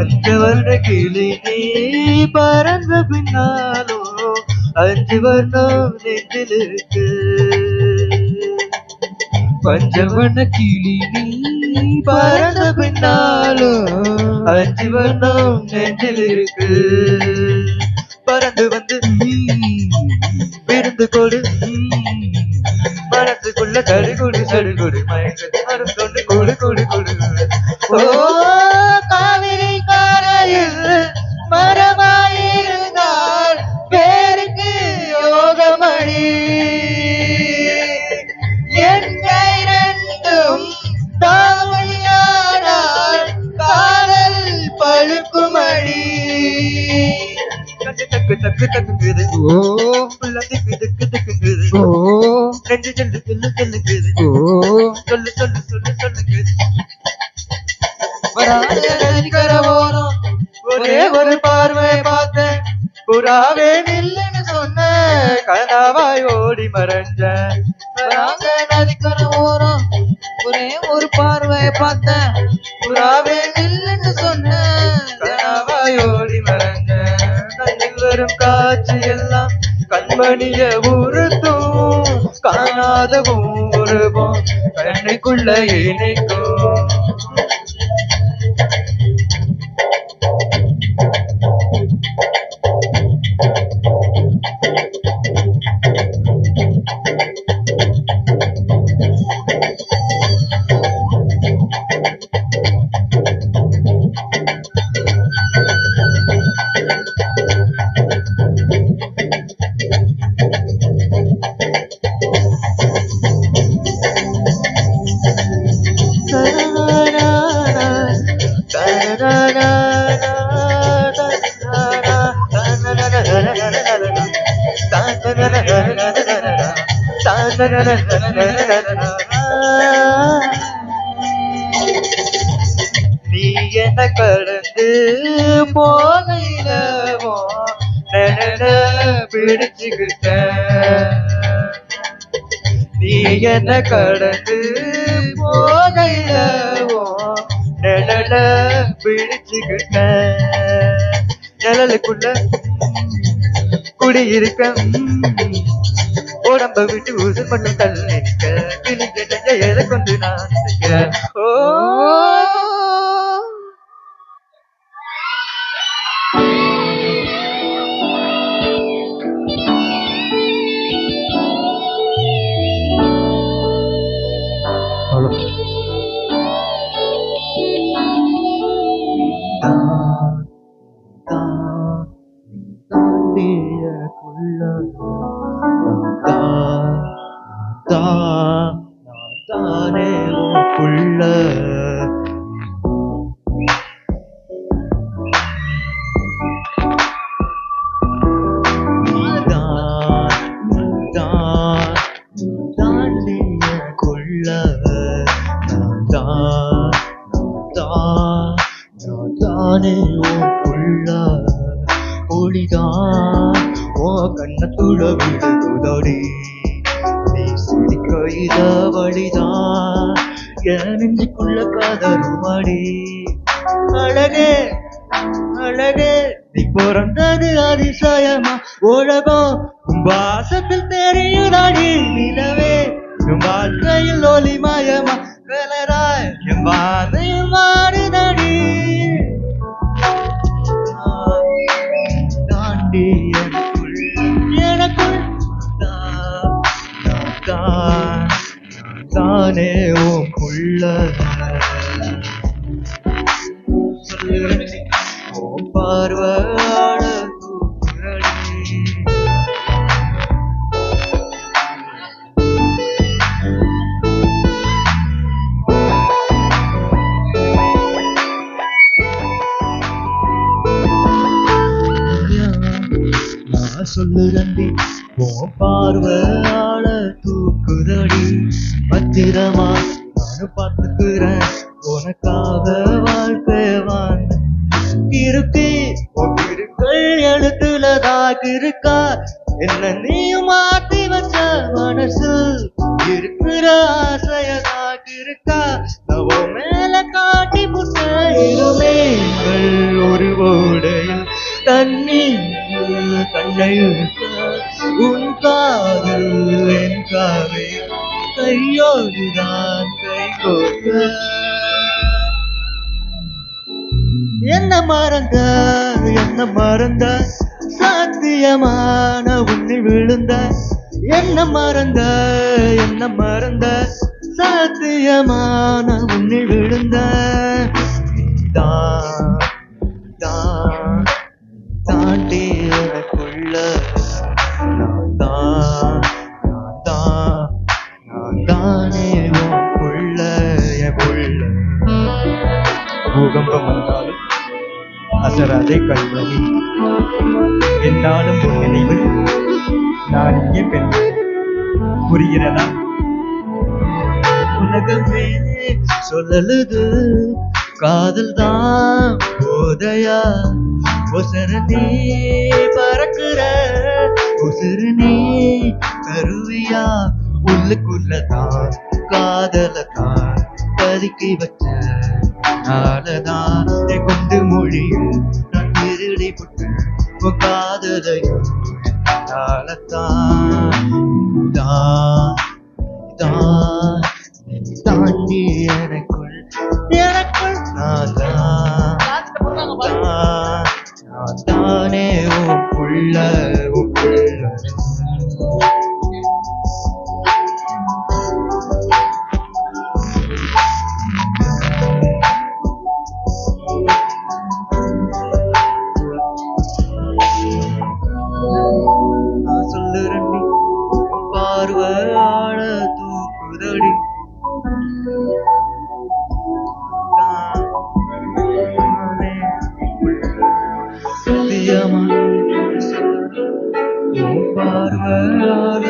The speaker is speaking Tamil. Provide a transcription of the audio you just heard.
பச்சவர்ண கிளி நீ பறந்த பின்னாலோ அஞ்சு வர்ணம் நெஞ்சிலிருக்கு பஞ்சவர்ண கிளி நீ பறந்த பின்னாலும் அஞ்சு வர்ணம் நெஞ்சிலிருக்கு பறந்து வந்து விருந்து கொடு மனசுக்குள்ள தடுகுடு சடுகுடு மயங்கத்து மரம் கொண்டு கொடு கொடு கொடு. ஓ சொல்லு ஒரே ஒரு பார்வை பார்த்தேன். புறாவே நில்லுன்னு சொன்ன கனவாய் ஓடி மறைஞ்ச. நதிக்கர ஓரம் ஒரே ஒரு பார்வையை பார்த்தேன். புறாவே கண்மணிய உறுத்தும் காணாத உருவம் கண்ணுக்குள்ள இணைக்கும். நீ என்ன கடந்து போகையிலவோ? பிடிச்சுக்கிட்ட. நீ என்ன கடந்து போகையிலவோ? நிழல பிடிச்சுக்கிட்ட. நிழலுக்குள்ள குடியிருக்க. உடம்ப விட்டு ஊசு மட்டும் தள்ளி நிற்க கிழிஞ்ச நெஞ்ச எதை கொண்டு நான் ஓ! தானே உள்ள ஒளிதான் ஓ கண்ணத்துள்ள விழுகுதடி நீ சிரிக்க இத வழிதான். என் நெஞ்சுக்குள்ள காதருமாடி அழகே அழகே. நீ பிறந்தது அதிசயமா உலகம் உன் வாசத்தில் தெரியுதாடி நிலவே நானே தானே உன்குள்ள சொல்லுறேன் உன் பார்வையால தூக்குதடி பத்திரமா? நானும் பார்த்துக்கிறேன். உனக்காக வாழ்க்கை வாழ்ந்த இருக்கு. உன் இருக்கள் எழுத்துலதாக இருக்கா? என்ன நீயும் மாத்தி வச்ச மனசு இருக்கிற ஆசையதாக இருக்கா? நவ மேல காட்டி புட்ட ஒருவோ கண்ணீர் கண்ணை உன் காதல் என் காவே கையோடுதான் கை கோக்க என்ன மறந்த என்ன மறந்த சாத்தியமான உன்னை விழுந்த என்ன மறந்த என்ன மறந்த சாத்தியமான உன்னை விழுந்த பூகம்பம் வந்தாலும் அசராதே கண்மணி என்னாலும் உன் நினைவு நான் இங்கே பெண் புரிகிறதா? உலகமே சொல்லலுது காதல் தான் போதையா? உசர நீ பறக்குற உசுறு நீ கருவியா? உள்ளுக்குள்ளதான் காதல தான் பதுக்கி வச்ச அதனாலதான் கொண்டு மொழியும் நான் இருளிப்பட்டு உன் காதலையும் தாளத்தான். தான் தான் தாண்டி எனக்கு tu குதடி சத்தியமா பார்வையாள